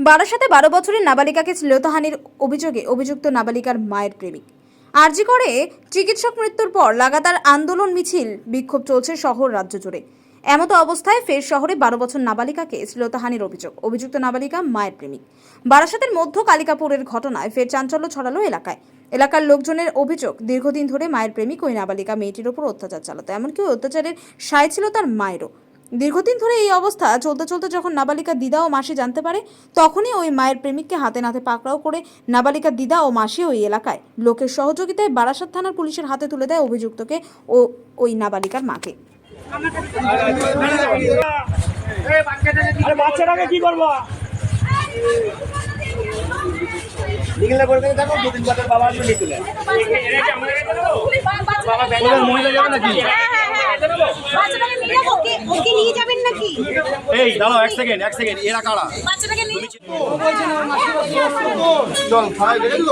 বারাসাতে বারো বছরের নাবালিকাকে শ্লীলতাহানির অভিযোগে অভিযুক্ত নাবালিকার মায়ের প্রেমিক। আরজি করে চিকিৎসক মৃত্যুর পর লাগাতার আন্দোলন মিছিল বিক্ষোভ চলছে শহর রাজ্য জুড়ে। এমতো অবস্থায় ফের শহরে বারো বছর নাবালিকাকে শ্লীলতাহানির অভিযোগ। অভিযুক্ত নাবালিকা মায়ের প্রেমিক। বারাসাতের মধ্য কালিকাপুরের ঘটনায় ফের চাঞ্চল্য ছড়ালো এলাকায়। এলাকার লোকজনের অভিযোগ, দীর্ঘদিন ধরে মায়ের প্রেমিক ওই নাবালিকা মেয়েটির ওপর অত্যাচার চালাতো, এমনকি অত্যাচারের সায় ছিল তার মায়েরও। দীর্ঘদিন ধরে এই অবস্থা, চলতে চলতে যখন নাবালিকা দিদা ও মাসি জানতে পারে, তখনই ওই মায়ের প্রেমিককে হাতে নাতে পাকড়াও করে নাবালিকা দিদা ও মাসি ওই এলাকায়। লোকের সহযোগিতায় বারাসাত থানার পুলিশের হাতে তুলে দেয় অভিযুক্তকে ও ওই নাবালিকার মাকে। বাচ্চাটাকে কি করব? নিখিলে বলে থেকে দেখো বাবা আসবে মহিলা যাবে নাকি এই দাঁড়াও এক সেকেন্ড এক সেকেন্ড এরা কারা বাচ্চাটাকে চল দেখে দিল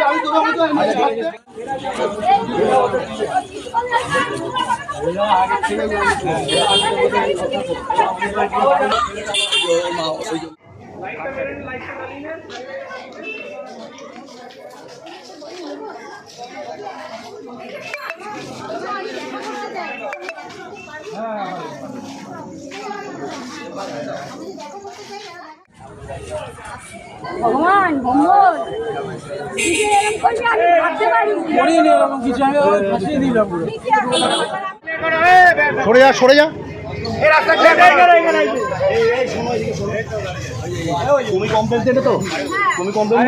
আমি তোকে। ভগবান ভগবান এরকম করবি আমি ভাবতে পারি এরকম কিছু আমি ফাঁসিয়ে দিলাম সরে যা সরে যা। তুমি কমপ্লেন কমপ্লেন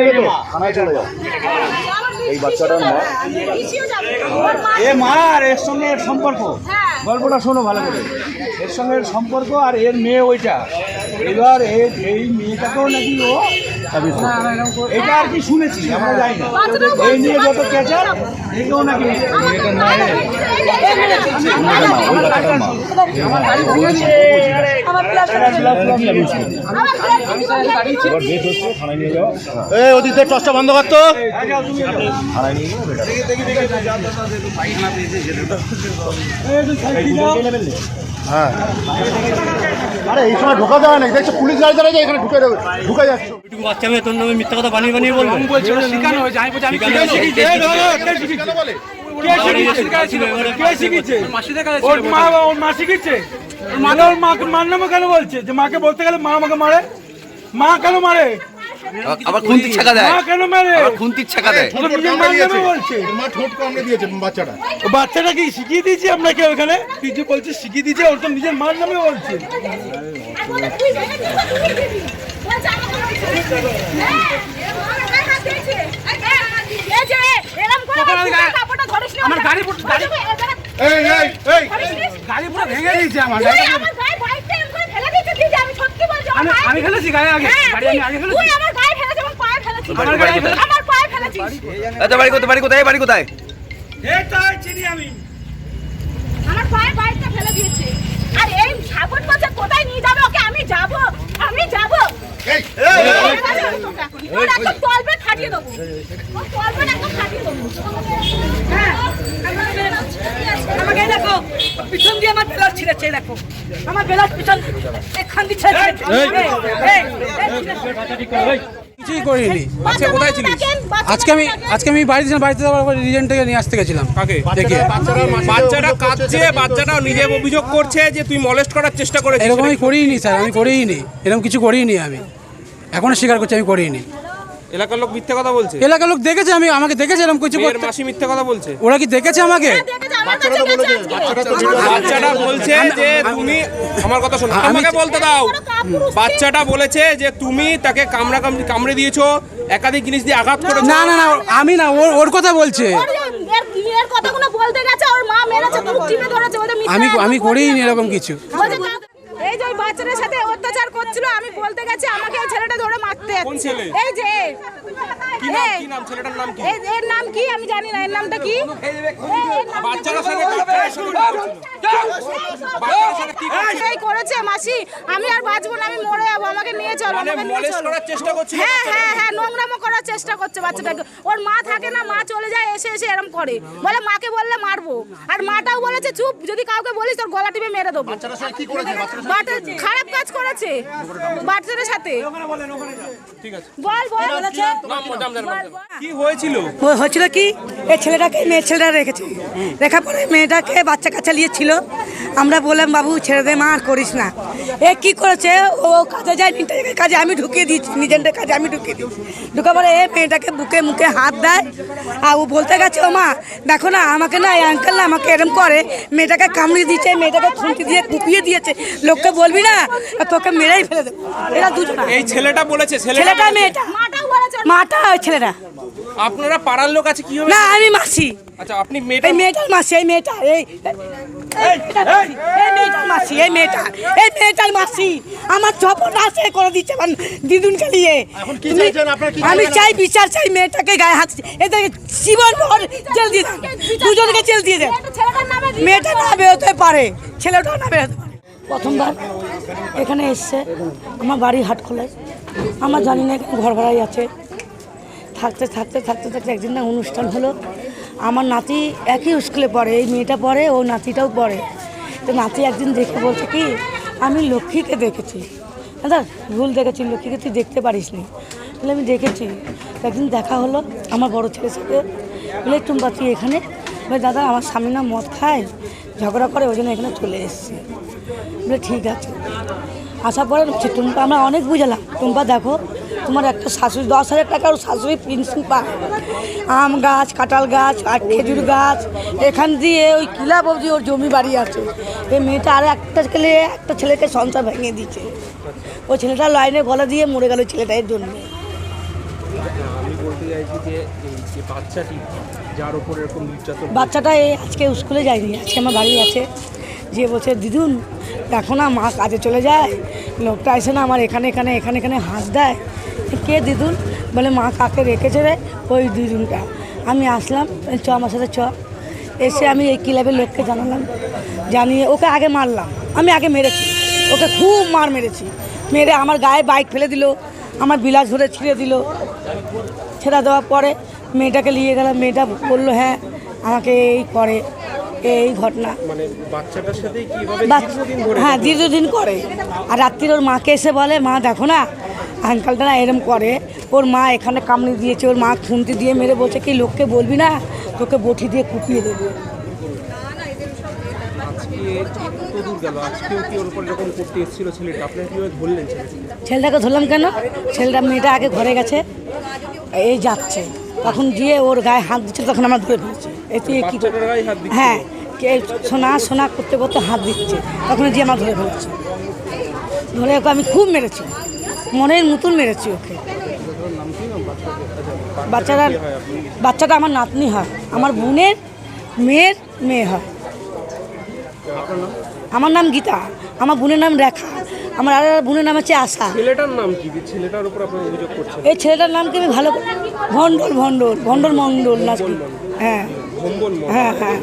চলে যাও এ মা আর এর সঙ্গে এর সম্পর্ক গল্পটা শোনো ভালো করে। এর সঙ্গে এর সম্পর্ক আর এর মেয়ে ওইটা। এবার এই মেয়েটাকেও নাকি ও এটা আর কি শুনেছি আমরা না এই নিয়ে যত ক্যাচার নাকি আমার এই ওদিকে টসটা বন্ধ কর তো থানায় নিয়ে যাও বেটা হ্যাঁ আরে এই সময় ঢোকা যায় না দেখছ পুলিশ গাড়ি দাঁড়িয়ে যায় এখানে ঢুকে ঢুকে যাচ্ছে বাচ্চা মেয়ে তোর নামে মিথ্যা কথা বানিয়ে বানিয়ে বলবে শিখানো হয়েছে আমি বলছি আমি শিখানো শিখেছি হয়েছে। কে বলে কে শিখিয়েছে কে শিখিয়েছে ওর মা ওর মা শিখিয়েছে মানে ওর মাকে মার নামে কেন বলছে? যে মাকে বলতে গেলে মা আমাকে মারে? মা কেন মারে? আবার খুন্তির ছাকা দেয়। মা কেন মারে? আবার খুন্তির ছাকা দেয়। ও তো নিজের মার নামে বলছে? মা ঠোঁট কামড়ে দিয়েছে বাচ্চাটা। ও বাচ্চাটা কি শিখিয়ে দিয়েছি আপনাকে ওখানে? কিছু বলছে শিখিয়ে দিয়েছে ওর তো নিজের মার নামে বলছে। আমার গাড়ি গাড়ি এই এই এই। গাড়ি পুরো ভেঙে দিয়েছে আমার আমার গায়ে বাইকটা এরকম ফেলে দিয়েছে দিদি, আমি সত্যি বলছি, আমি আমি ফেলেছি গায়ে আগে। হ্যাঁ, গাড়ি আমি তুই- আগে তুই আমার গায়ে ফেলেছিস, আমার পায়ে ফেলেছিস। আমার গায়ে আমার পায়ে ফেলেছিস। আচ্ছা বাড়ি কোথায়? বাড়ি কোথায়? বাড়ি কোথায়? এটা চিনি আমি। আমার পায়ে বাইকটা ফেলে দিয়েছে। আর এই সাবন বলছে, কোথায় নিয়ে যাবে ওকে? আমি যাব, আমি যাব। এই ওর একদম তলপে খাটিয়ে দেবো। ওর তলপে একদম খাটিয়ে দেবো। হ্যাঁ, আমাকে এই দেখো পিছন দিয়ে আমার বেলার ছিঁড়েছে দেখো আমার বেলার পিছন এখান দিয়ে ছেড়েছে এই, এই, এই, ছিঁড়েছে। কিছুই করিনি আজকে কোথায় ছিলিস আজকে আমি আজকে আমি বাড়িতে ছিলাম বাড়িতে যাওয়ার পর রিজেন্ট নিয়ে আসতে গেছিলাম কাকে দেখে বাচ্চাটা কাঁদছে বাচ্চাটা নিজে অভিযোগ করছে যে তুই মলেস্ট করার চেষ্টা করেছিস এরকম আমি করিনি স্যার আমি করিনি এরকম কিছু করিনি আমি এখনও স্বীকার করছি আমি করিনি এলাকার লোক মিথ্যে কথা বলছে এলাকার লোক দেখেছে আমি আমাকে দেখেছে এরকম কিছু মাসি মিথ্যে কথা বলছে ওরা কি দেখেছে আমাকে বাচ্চাটা বলছে যে তুমি আমার কথা শোনো আমি- আমাকে বলতে দাও। বাচ্চাটা বলেছে যে তুমি তাকে কামড়া কামড়ি কামড়ে দিয়েছ একাধিক জিনিস দিয়ে আঘাত করেছ। না না না আমি না ওর ওর কথা বলছে। ওর এর বিয়ের কথাগুলো বলতে গেছে ওর মা মেরেছে তো টিপে ধরেছে বলে মিথ্যা আমি আমি করিনি না। এরকম কিছু। এই যে বাচ্চাটার সাথে অত্যাচার করছিল আমি বলতে গেছি আমাকে ছেলেটা ধরে মারতে। এই যে কি নাম কি নাম ছেলেটার নাম কি এর নাম কি আমি জানি না এর নামটা কি বাচ্চারা কি? সঙ্গে কার সঙ্গে বাচ্চারা সঙ্গে কি করছে? এই করেছে মাসি আমি আর বাঁচবো না আমি মরে যাব আমাকে নিয়ে চলো মানে আমাকে নিয়ে চলো। করার চেষ্টা করছিল হ্যাঁ হ্যাঁ হ্যাঁ নোংরামো করার চেষ্টা করছে বাচ্চাটাকে। ওর মা থাকে না মা চলে যায় এসে এসে এরম করে। বলে মাকে বললে মারবো। আর মাটাও বলেছে চুপ যদি কাউকে বলিস তোর গলা টিপে মেরে দেবো। বাচ্চা খারাপ কাজ করেছে। বাচ্চাদের সাথে। বল। কি হয়েছিল? হয়েছিল কি? এই ছেলেটাকে মেয়ে ছেলেটা রেখেছে। রেখা পরে মেয়েটাকে বাচ্চা কাচ্চা নিয়েছিল। আমরা বললাম বাবু ছেড়ে দে মা আর করিস না। এ কি করেছে? ও কাজে যায় নিজের কাজে আমি ঢুকিয়ে দিচ্ছি নিজের কাজে আমি ঢুকিয়ে দিচ্ছি ঢুকে পরে এ মেয়েটাকে বুকে মুখে হাত দেয়। আর ও বলতে গেছে ও মা দেখো না আমাকে না এই আঙ্কেল না আমাকে এরম করে মেয়েটাকে কামড়িয়ে দিয়েছে মেয়েটাকে খুঁটি দিয়ে কুপিয়ে দিয়েছে। লোককে বলবি না তোকে মেরেই ফেলে দেবো। এরা দুজন। এই ছেলেটা বলেছে ছেলেটা মেয়েটা। মাটাও বলেছে। ওর মাটা ওই ছেলেটা। আপনারা পাড়ার লোক আছে কি না আমি মাসি। আচ্ছা আপনি মেয়েটা এই মেয়েটার মাসি এই মেয়েটা এই এই মেয়েটার মাসি এই মেয়েটা এই মেয়েটার মাসি আমার ঝপট করে দিচ্ছে আমার আমি চাই বিচার চাই মেয়েটাকে গায়ে হাত এদেরকে জীবন ভর জেল দিয়ে দেন। দুজনকে জেল দিয়ে দেন। মেয়েটা না বেরোতে পারে ছেলেটাও না বেরোতে পারে। প্রথমবার এখানে এসছে আমার বাড়ি হাট খোলে আমার জানি না এখানে ঘর ভাড়াই আছে। থাকতে থাকতে থাকতে থাকতে একদিন না অনুষ্ঠান হলো। আমার নাতি একই স্কুলে পড়ে, এই মেয়েটা পড়ে, ও নাতিটাও পড়ে। তো নাতি একদিন দেখে বলছে কি, আমি লক্ষ্মীকে দেখেছি। দাদা, ভুল দেখেছি, লক্ষ্মীকে তুই দেখতে পারিস নি। বলে, আমি দেখেছি। একদিন দেখা হলো আমার বড় ছেলের সাথে। বলে, টুম্পা, তুই এখানে? বলে, দাদা, আমার স্বামী না মদ খায়, ঝগড়া করে, ওই জন্য এখানে চলে এসেছি। বলে, ঠিক আছে। আসার পরে টুম্পা, আমরা অনেক বুঝালাম। টুম্পা, দেখো তোমার একটা শাশুড়ি দশ হাজার টাকার শাশুড়ি পেনশন পায়। আম গাছ কাঁঠাল গাছ আর খেজুর গাছ। এখান দিয়ে ওই কিলা বৌদি ওর জমি বাড়ি আছে। এই মেয়েটা আর একটা ছেলে একটা ছেলেকে সংসার ভেঙে দিচ্ছে ওই ছেলেটা লাইনে গলা দিয়ে মরে গেল ছেলেটা এর জন্য। আমি বলতে চাইছি যে এই যে বাচ্চাটি যার উপর এরকম নির্যাতন বাচ্চাটা এই আজকে স্কুলে যায়নি আজকে আমার বাড়ি আছে। যে বলছে দিদুন দেখো না মা কাজে চলে যায় লোকটা এসে না আমার এখানে এখানে এখানে এখানে হাত দেয়। কে দিদুন? বলে মা কাকে রেখেছে রে? ওই দিদুনটা। আমি আসলাম চ আমার সাথে চ। এসে আমি এই ক্লাবের লোককে জানালাম। জানিয়ে ওকে আগে মারলাম। আমি আগে মেরেছি। ওকে খুব মার মেরেছি। মেরে আমার গায়ে বাইক ফেলে দিল আমার বিলাস ধরে ছিঁড়ে দিল। ছেড়া দেওয়ার পরে মেয়েটাকে নিয়ে গেলাম। মেয়েটা বলল হ্যাঁ আমাকে এই করে। এই ঘটনা। মানে হ্যাঁ দীর্ঘদিন করে। আর রাত্রির ওর মাকে এসে বলে মা দেখো না আঙ্কালটা না এরম করে। ওর মা এখানে কামড়ে দিয়েছে ওর মা খুন্তি দিয়ে মেরে বলছে কি লোককে বলবি না? তোকে বটি দিয়ে কুপিয়ে দেবে। ছেলেটাকে ধরলাম কেন? ছেলেটা মেয়েটা আগে ঘরে গেছে এই যাচ্ছে। তখন গিয়ে ওর গায়ে হাত দিচ্ছে তখন আমরা ধরে ফেলেছি। এতে কি? হ্যাঁ সোনা সোনা করতে করতে হাত দিচ্ছে। তখন গিয়ে আমার ধরে ফেলেছি। ধরে ওকে আমি খুব মেরেছি। মনের মতন মেরেছি ওকে। বাচ্চাটা বাচ্চাটা আমার নাতনি হয়। আমার বোনের মেয়ের মেয়ে হয়। আমার নাম গীতা। আমার বোনের নাম রেখা। আমার আর বোনের নাম হচ্ছে আশা। ছেলেটার নাম কি? ছেলেটার উপর আপনি অভিযোগ করছেন? এই ছেলেটার নাম কি আমি ভালো ভণ্ডল ভণ্ডল ভণ্ডল মণ্ডল না হ্যাঁ হ্যাঁ হ্যাঁ।